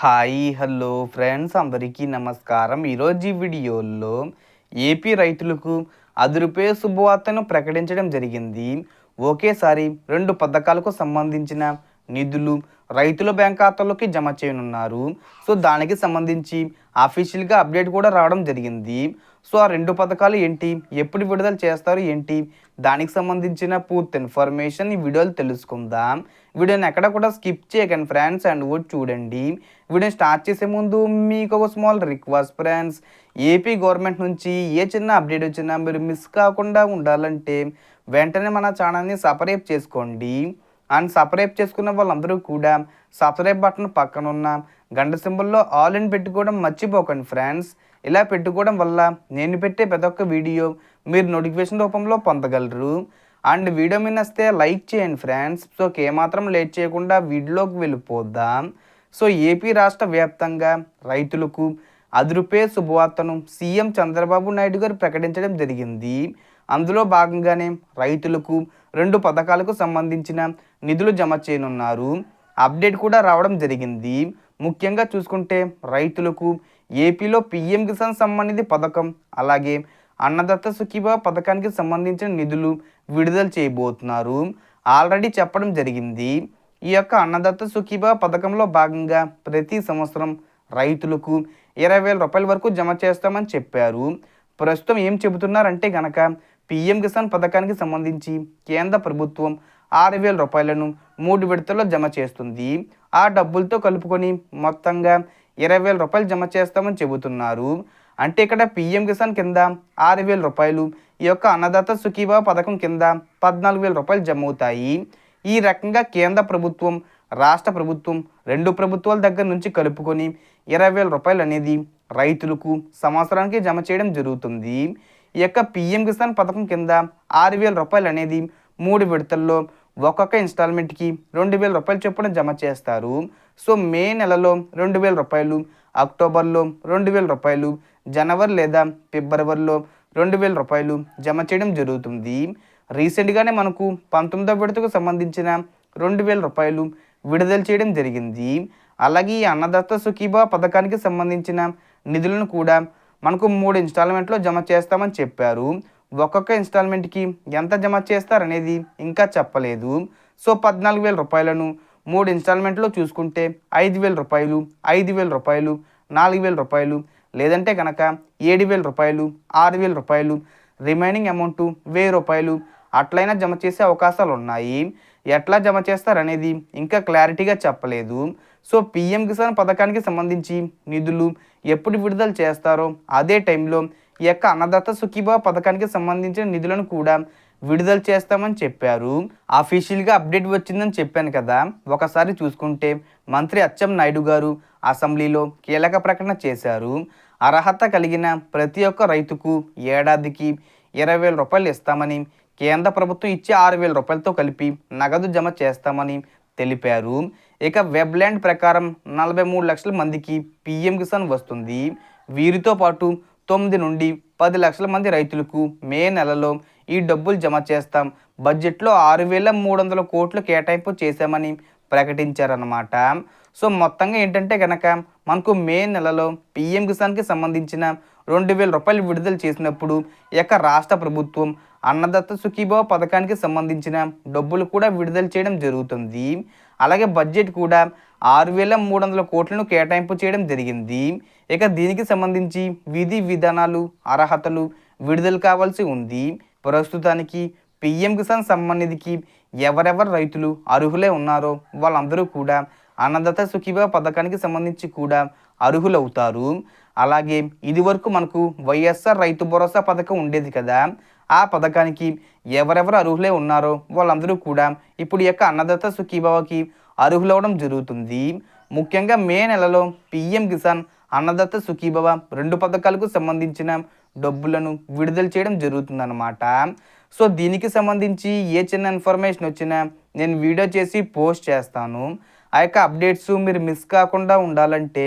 Hi hello friends అందరికీ నమస్కారం. ఈరోజు ఈ వీడియోలో ఏపీ రైతులకు అదురుపే శుభవార్తను ప్రకటించడం జరిగింది. ఒకేసారి రెండు పథకాలకు సంబంధించిన నిధులు రైతుల బ్యాంక్ ఖాతాలోకి జమ చేయనున్నారు. సో దానికి సంబంధించి అఫీషియల్గా అప్డేట్ కూడా రావడం జరిగింది. సో ఆ రెండు పథకాలు ఏంటి? ఎప్పుడు విడుదల చేస్తారు? ఏంటి? దానికి సంబంధించిన పూర్తి ఇన్ఫర్మేషన్ ఈ వీడియోలు తెలుసుకుందాం. వీడియోని ఎక్కడ కూడా స్కిప్ చేయకండి ఫ్రెండ్స్ అండ్ కూడా చూడండి. వీడియోని స్టార్ట్ చేసే ముందు మీకు ఒక small request friends. AP government నుంచి ఏ చిన్న అప్డేట్ వచ్చినా మీరు మిస్ కాకుండా ఉండాలంటే వెంటనే మన ఛానల్ని సపరేట్ చేసుకోండి. అండ్ సబ్స్క్రైబ్ చేసుకున్న వాళ్ళందరూ కూడా సబ్స్క్రైబ్ బటన్ పక్కన ఉన్న గంట సింబల్లో ఆల్ ఇన్ పెట్టుకోవడం మర్చిపోకండి ఫ్రెండ్స్. ఇలా పెట్టుకోవడం వల్ల నేను పెట్టే ప్రతి ఒక్క వీడియో మీరు నోటిఫికేషన్ రూపంలో పొందగలరు. అండ్ వీడియో మీద వస్తే లైక్ చేయండి ఫ్రెండ్స్. సో ఏమాత్రం లేట్ చేయకుండా వీడియోలోకి వెళ్ళిపోద్దాం సో ఏపీ రాష్ట్ర వ్యాప్తంగా రైతులకు అదురుపే శుభవార్తను సీఎం చంద్రబాబు నాయుడు గారు ప్రకటించడం జరిగింది. అందులో భాగంగానే రైతులకు రెండు పథకాలకు సంబంధించిన నిధులు జమ చేయనున్నారు. అప్డేట్ కూడా రావడం జరిగింది. ముఖ్యంగా చూసుకుంటే రైతులకు ఏపీలో పిఎం కిసాన్ సంబంధిత పథకం అలాగే అన్నదత్త సుఖీభా పథకానికి సంబంధించిన నిధులు విడుదల చేయబోతున్నారు. ఆల్రెడీ చెప్పడం జరిగింది. ఈ యొక్క అన్నదత్త సుఖీభా పథకంలో భాగంగా ప్రతి సంవత్సరం రైతులకు ఇరవై వేల రూపాయల వరకు జమ చేస్తామని చెప్పారు. ప్రస్తుతం ఏం చెబుతున్నారంటే గనక పిఎం కిసాన్ పథకానికి సంబంధించి కేంద్ర ప్రభుత్వం ఆరు వేల రూపాయలను మూడు విడతల్లో జమ చేస్తుంది. ఆ డబ్బులతో కలుపుకొని మొత్తంగా ఇరవై వేల రూపాయలు జమ చేస్తామని చెబుతున్నారు. అంటే ఇక్కడ పిఎం కిసాన్ కింద ఆరు వేల రూపాయలు ఈ యొక్క అన్నదాత సుఖీభావ పథకం కింద పద్నాలుగు వేల రూపాయలు జమ అవుతాయి. ఈ రకంగా కేంద్ర ప్రభుత్వం రాష్ట్ర ప్రభుత్వం రెండు ప్రభుత్వాల దగ్గర నుంచి కలుపుకొని ఇరవై వేల రూపాయలు అనేది రైతులకు సంవత్సరానికి జమ చేయడం జరుగుతుంది. ఈ యొక్క పిఎం కిసాన్ పథకం కింద ఆరు వేల రూపాయలు అనేది మూడు విడతల్లో ఒక్కొక్క ఇన్స్టాల్మెంట్కి రెండు వేల రూపాయలు చొప్పున జమ చేస్తారు. సో మే నెలలో రెండు వేల రూపాయలు అక్టోబర్లో రెండు వేల రూపాయలు జనవరి లేదా ఫిబ్రవరిలో రెండు వేల రూపాయలు జమ చేయడం జరుగుతుంది. రీసెంట్గానే మనకు పంతొమ్మిదో విడతకు సంబంధించిన రెండు వేల రూపాయలు విడుదల చేయడం జరిగింది. అలాగే ఈ అన్నదత్త సుఖీభా పథకానికి సంబంధించిన నిధులను కూడా మనకు మూడు ఇన్స్టాల్మెంట్లో జమ చేస్తామని చెప్పారు. ఒక్కొక్క ఇన్స్టాల్మెంట్కి ఎంత జమ చేస్తారనేది ఇంకా చెప్పలేదు. సో పద్నాలుగు వేల రూపాయలను మూడు ఇన్స్టాల్మెంట్లో చూసుకుంటే ఐదు వేల రూపాయలు ఐదు వేల రూపాయలు నాలుగు వేల రూపాయలు లేదంటే కనుక ఏడు వేల రూపాయలు ఆరు వేల రూపాయలు రిమైనింగ్ అమౌంట్ వెయ్యి రూపాయలు అట్లయినా జమ చేసే అవకాశాలు ఉన్నాయి ఎట్లా జమ చేస్తారనేది ఇంకా క్లారిటీగా చెప్పలేదు. సో పిఎం కిసాన్ పథకానికి సంబంధించి నిధులు ఎప్పుడు విడుదల చేస్తారో అదే టైంలో ఈ యొక్క అన్నదాత సుఖీభావ పథకానికి సంబంధించిన నిధులను కూడా విడుదల చేస్తామని చెప్పారు. అఫీషియల్గా అప్డేట్ వచ్చిందని చెప్పాను కదా. ఒకసారి చూసుకుంటే మంత్రి అచ్చం నాయుడు గారు అసెంబ్లీలో కీలక ప్రకటన చేశారు. అర్హత కలిగిన ప్రతి ఒక్క రైతుకు ఏడాదికి ఇరవై వేల రూపాయలు ఇస్తామని కేంద్ర ప్రభుత్వం ఇచ్చే ఆరు వేల రూపాయలతో కలిపి నగదు జమ చేస్తామని తెలిపారు. ఇక వెబ్ల్యాండ్ ప్రకారం నలభై మూడు లక్షల మందికి పిఎం కిసాన్ వస్తుంది. వీరితో పాటు తొమ్మిది నుండి పది లక్షల మంది రైతులకు మే నెలలో ఈ డబ్బులు జమ చేస్తాం. బడ్జెట్లో ఆరు వేల మూడు వందల కోట్లు కేటాయింపు చేశామని ప్రకటించారన్నమాట. సో మొత్తంగా ఏంటంటే కనుక మనకు మే నెలలో పిఎం కిసాన్కి సంబంధించిన రెండు వేల రూపాయలు విడుదల చేసినప్పుడు ఈ యొక్క రాష్ట్ర ప్రభుత్వం అన్నదత్త సుఖీభవ పథకానికి సంబంధించిన డబ్బులు కూడా విడుదల చేయడం జరుగుతుంది. అలాగే బడ్జెట్ కూడా ఆరు వేల మూడు వందల కోట్లను కేటాయింపు చేయడం జరిగింది. ఇక దీనికి సంబంధించి విధి విధానాలు అర్హతలు విడుదల కావాల్సి ఉంది. ప్రస్తుతానికి పిఎం కిసాన్ సంబంధికి ఎవరెవరు రైతులు అర్హులే ఉన్నారో వాళ్ళందరూ కూడా అన్నదాత సుఖీభా పథకానికి సంబంధించి కూడా అర్హులవుతారు. అలాగే ఇది వరకు మనకు వైఎస్ఆర్ రైతు భరోసా పథకం ఉండేది కదా. ఆ పథకానికి ఎవరెవరు అర్హులే ఉన్నారో వాళ్ళందరూ కూడా ఇప్పుడు యొక్క అన్నదాత సుఖీభావకి అర్హులవడం జరుగుతుంది. ముఖ్యంగా మే నెలలో పిఎం కిసాన్ అన్నదాత సుఖీభవ రెండు పథకాలకు సంబంధించిన డబ్బులను విడుదల చేయడం జరుగుతుందన్నమాట. సో దీనికి సంబంధించి ఏ చిన్న ఇన్ఫర్మేషన్ వచ్చినా నేను వీడియో చేసి పోస్ట్ చేస్తాను. ఆ యొక్క అప్డేట్స్ మీరు మిస్ కాకుండా ఉండాలంటే